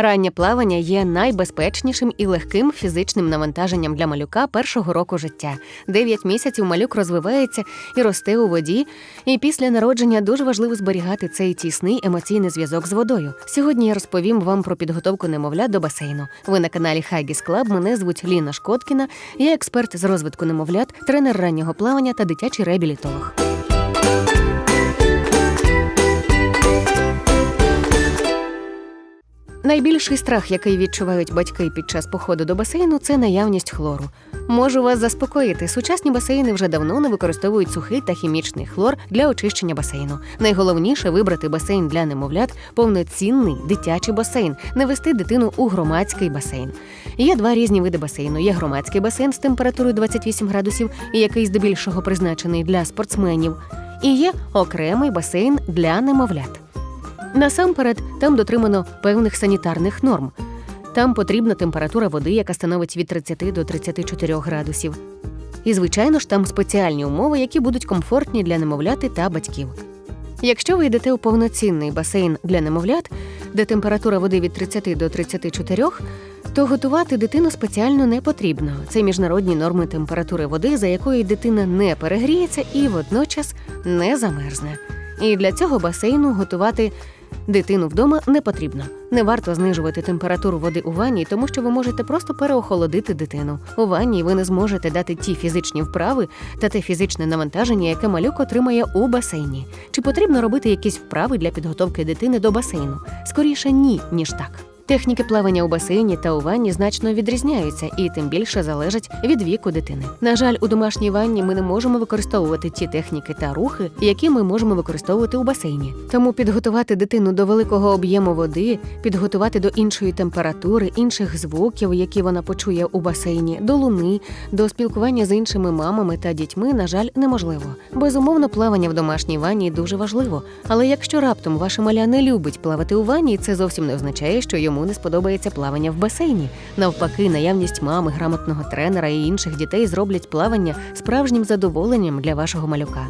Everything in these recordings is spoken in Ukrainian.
Раннє плавання є найбезпечнішим і легким фізичним навантаженням для малюка першого року життя. Дев'ять місяців малюк розвивається і росте у воді. І після народження дуже важливо зберігати цей тісний емоційний зв'язок з водою. Сьогодні я розповім вам про підготовку немовля до басейну. Ви на каналі Хагіс Клаб. Мене звуть Ліна Шкоткіна. Я експерт з розвитку немовлят, тренер раннього плавання та дитячий реабілітолог. Найбільший страх, який відчувають батьки під час походу до басейну, це наявність хлору. Можу вас заспокоїти. Сучасні басейни вже давно не використовують сухий та хімічний хлор для очищення басейну. Найголовніше вибрати басейн для немовлят повноцінний дитячий басейн, не вести дитину у громадський басейн. Є два різні види басейну: є громадський басейн з температурою 28 градусів, який здебільшого призначений для спортсменів, і є окремий басейн для немовлят. Насамперед, там дотримано певних санітарних норм. Там потрібна температура води, яка становить від 30 до 34 градусів. І, звичайно ж, там спеціальні умови, які будуть комфортні для немовляти та батьків. Якщо ви йдете у повноцінний басейн для немовлят, де температура води від 30 до 34, то готувати дитину спеціально не потрібно. Це міжнародні норми температури води, за якої дитина не перегріється і водночас не замерзне. І для цього басейну готувати дитину вдома не потрібно. Не варто знижувати температуру води у ванні, тому що ви можете просто переохолодити дитину. У ванні ви не зможете дати ті фізичні вправи та те фізичне навантаження, яке малюк отримає у басейні. Чи потрібно робити якісь вправи для підготовки дитини до басейну? Скоріше ні, ніж так. Техніки плавання у басейні та у ванні значно відрізняються і тим більше залежать від віку дитини. На жаль, у домашній ванні ми не можемо використовувати ті техніки та рухи, які ми можемо використовувати у басейні. Тому підготувати дитину до великого об'єму води, підготувати до іншої температури, інших звуків, які вона почує у басейні, до луни, до спілкування з іншими мамами та дітьми, на жаль, неможливо. Безумовно, плавання в домашній ванні дуже важливо. Але якщо раптом ваша маля не любить плавати у ванні, це зовсім не означає, що йому не сподобається плавання в басейні. Навпаки, наявність мами, грамотного тренера і інших дітей зроблять плавання справжнім задоволенням для вашого малюка.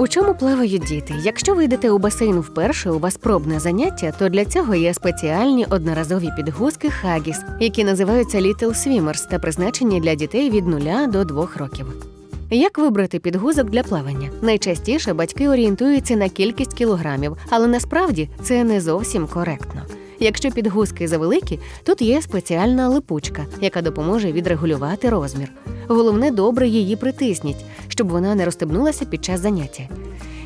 У чому плавають діти? Якщо ви йдете у басейн вперше, у вас пробне заняття, то для цього є спеціальні одноразові підгузки Хагіс, які називаються Little Swimmers та призначені для дітей від 0 до 2 років. Як вибрати підгузок для плавання? Найчастіше батьки орієнтуються на кількість кілограмів, але насправді це не зовсім коректно. Якщо підгузки завеликі, тут є спеціальна липучка, яка допоможе відрегулювати розмір. Головне, добре її притисніть, щоб вона не розстебнулася під час заняття.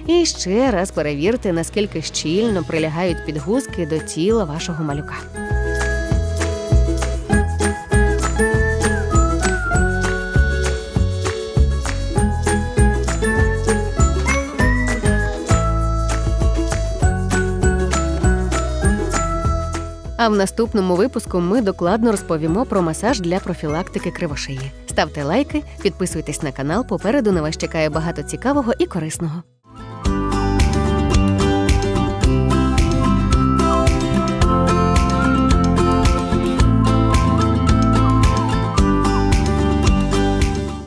І ще раз перевірте, наскільки щільно прилягають підгузки до тіла вашого малюка. А в наступному випуску ми докладно розповімо про масаж для профілактики кривошиї. Ставте лайки, підписуйтесь на канал. Попереду на вас чекає багато цікавого і корисного.